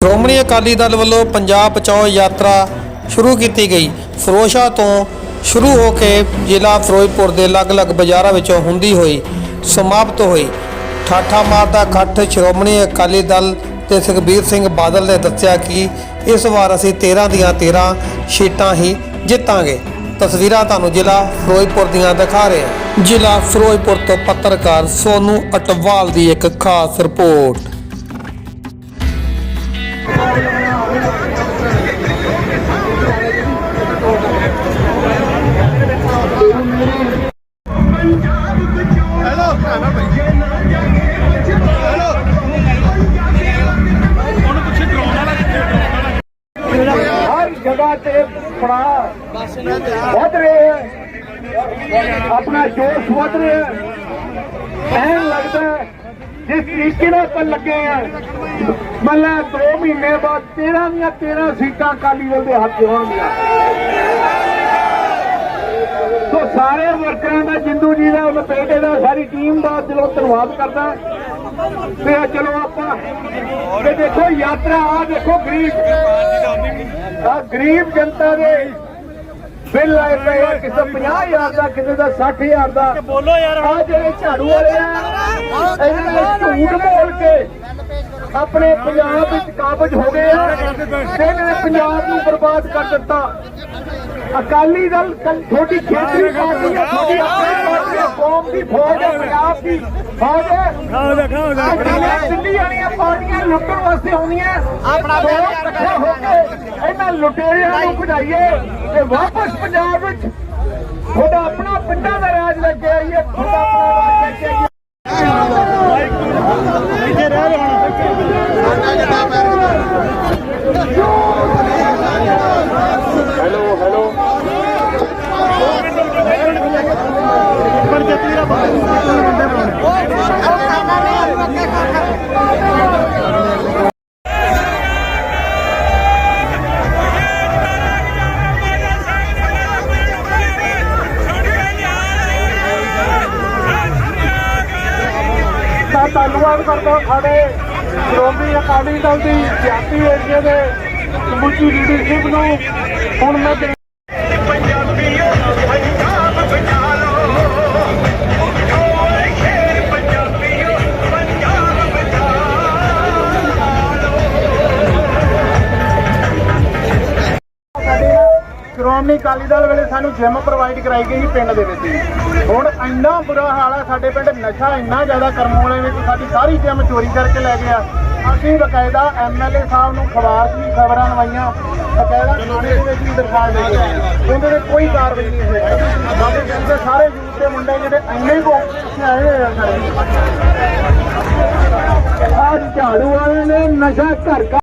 ਸ਼੍ਰੋਮਣੀ ਅਕਾਲੀ ਦਲ ਵੱਲੋਂ ਪੰਜਾਬ ਬਚਾਓ ਯਾਤਰਾ ਸ਼ੁਰੂ ਕੀਤੀ ਗਈ। ਫਿਰੋਜ਼ਸ਼ਾਹ ਤੋਂ ਸ਼ੁਰੂ ਹੋ ਕੇ ਜ਼ਿਲ੍ਹਾ ਫਿਰੋਜ਼ਪੁਰ ਦੇ ਅਲੱਗ-ਅਲੱਗ ਬਾਜ਼ਾਰਾਂ ਵਿੱਚੋਂ ਹੁੰਦੀ ਹੋਈ, ਸਮਾਪਤ ਹੋਈ। ਠਾਠਾ ਮਾਰ ਦਾ ਇਕੱਠ ਸ਼੍ਰੋਮਣੀ ਅਕਾਲੀ ਦਲ ਤੇ ਸੁਖਬੀਰ ਸਿੰਘ ਬਾਦਲ ਨੇ ਦੱਸਿਆ ਕਿ ਇਸ ਵਾਰ ਅਸੀਂ 13 ਦੀਆਂ 13 ਸੀਟਾਂ ਹੀ ਜਿੱਤਾਂਗੇ। ਤਸਵੀਰਾਂ ਤੁਹਾਨੂੰ ਜ਼ਿਲ੍ਹਾ ਫਿਰੋਜ਼ਪੁਰ ਦੀਆਂ ਦਿਖਾ ਰਹੇ ਹਾਂ। ਜ਼ਿਲ੍ਹਾ ਫਿਰੋਜ਼ਪੁਰ ਤੋਂ ਪੱਤਰਕਾਰ ਸੋਨੂ ਅਟਵਾਲ ਦੀ ਇੱਕ ਖਾਸ ਰਿਪੋਰਟ। ਜਗ੍ਹਾ ਤੇ ਫੜਾ ਵੱਧ ਰਹੇ ਹੈ। ਆਪਣਾ ਜੋਸ਼ ਵੱਧ ਰਿਹਾ ਹੈ। ਐਂ ਲੱਗਦਾ ਜਿਸ ਤਰੀਕੇ ਨਾਲ ਆਪਾਂ ਲੱਗੇ ਆ ਮਤਲਬ 2 ਮਹੀਨੇ ਬਾਅਦ 13 ਦੀਆਂ 13 ਸੀਟਾਂ ਅਕਾਲੀ ਦਲ ਦੇ ਹੱਥ 'ਚ ਹੋਣਗੀਆਂ ਸਾਰੇ ਵਰਕਰਾਂ ਦਾ ਜਿੰਦੂ ਜੀ ਦਾ ਬੇਟੇ ਦਾ ਸਾਰੀ ਟੀਮ ਦਾ ਦਿਲੋਂ ਧੰਨਵਾਦ ਕਰਦਾ। ਤੇ ਚਲੋ ਆਪਾਂ ਤੇ ਦੇਖੋ ਯਾਤਰਾ ਆ ਦੇਖੋ ਗਰੀਬ। ਆ ਗਰੀਬ ਜਨਤਾ ਦੇ ਬਿੱਲ ਆਏ ਪਏ ਆ ਕਿਸੇ 50000 ਦਾ ਕਿਸੇ ਦਾ 60000 ਦਾ। ਬੋਲੋ ਯਾਰ। ਆ ਜਿਹੜੇ ਝਾੜੂ ਵਾਲੇ ਆ ਇਹਨਾਂ ਨੇ ਝੂਠ ਬੋਲ ਕੇ ਆਪਣੇ ਪੰਜਾਬ ਵਿੱਚ ਕਾਬਜ ਹੋ ਗਏ ਆ ਤੇ ਇਹਨਾਂ ਨੇ ਪੰਜਾਬ ਨੂੰ ਬਰਬਾਦ ਕਰ ਦਿੱਤਾ। ਅਕਾਲੀ ਦਲ ਛੋਟੀ ਖੇਤਰੀ ਪਾਰਟੀ ਹੈ ਛੋਟੀ ਆਪਣੀ ਪਾਰਟੀ ਹੈ ਕੌਮ ਦੀ ਫੌਜ ਹੈ ਪੰਜਾਬ ਦੀ ਫੌਜ ਹੈ ਖਾਓ ਜਾ ਖਾਓ ਜਾ ਆਪਣੀਆਂ ਦਿੱਲੀ ਵਾਲੀਆਂ ਪਾਰਟੀਆਂ ਲੁੱਟਣ ਵਾਸਤੇ ਆਉਂਦੀਆਂ। ਆਪਣਾ ਇਕੱਠੇ ਹੋ ਕੇ ਇਹਨਾਂ ਲੁਟੇਰਿਆਂ ਨੂੰ ਭਜਾਈਏ ਤੇ ਵਾਪਸ ਪੰਜਾਬ ਵਿੱਚ ਤੁਹਾਡਾ ਆਪਣਾ ਪਿੰਡਾਂ ਦਾ ਰਾਜ ਲੈ ਕੇ ਆਈਏ ਤੁਹਾਡਾ ਧੰਨਵਾਦ ਕਰਦਾ ਸਾਡੇ ਸ਼੍ਰੋਮਣੀ ਅਕਾਲੀ ਦਲ ਦੀ ਸਿਆਸੀ ਏਰੀਏ ਦੇ ਸਮੁੱਚੀ ਲੀਡਰਸ਼ਿਪ ਨੂੰ। ਹੁਣ ਮੈਂ ਸ਼੍ਰੋਮਣੀ ਅਕਾਲੀ ਦਲ ਵੇਲੇ ਸਾਨੂੰ ਜਿਮ ਪ੍ਰੋਵਾਈਡ ਕਰਾਈ ਗਈ ਸੀ ਪਿੰਡ ਦੇ ਵਿੱਚ ਹੁਣ ਇੰਨਾ ਬੁਰਾ ਹਾਲ ਆ, ਸਾਡੇ ਪਿੰਡ ਨਸ਼ਾ ਇੰਨਾ ਜ਼ਿਆਦਾ ਕਰਮ ਵਾਲੇ ਵਿੱਚ ਸਾਡੀ ਸਾਰੀ ਜਿਮ ਚੋਰੀ ਕਰਕੇ ਲੈ ਗਿਆ। ਅਸੀਂ ਬਕਾਇਦਾ ਐਮਐਲਏ ਸਾਹਿਬ ਨੂੰ ਖਬਰ ਦੀ ਖਬਰਾਂ ਲਵਾਈਆਂ। ਬਕਾਇਦਾ ਥਾਣੇ ਦੇ ਵਿੱਚ ਵੀ ਦਰਖਾਸਤ ਦੇ ਗਏ ਉਹਦੇ ਤੇ ਕੋਈ ਕਾਰਵਾਈ ਨਹੀਂ ਹੋਈ। ਸਾਡੇ ਪਿੰਡ ਦੇ ਸਾਰੇ ਯੂਥ ਦੇ ਮੁੰਡੇ ਜਿਹੜੇ ਇੰਨੇ ਕੋ ਆਏ ਹੋਏ ਆ ਸਾਡੇ ਆਹ ਝਾੜੂ ਵਾਲੇ ਨੇ ਨਸ਼ਾ ਘਰ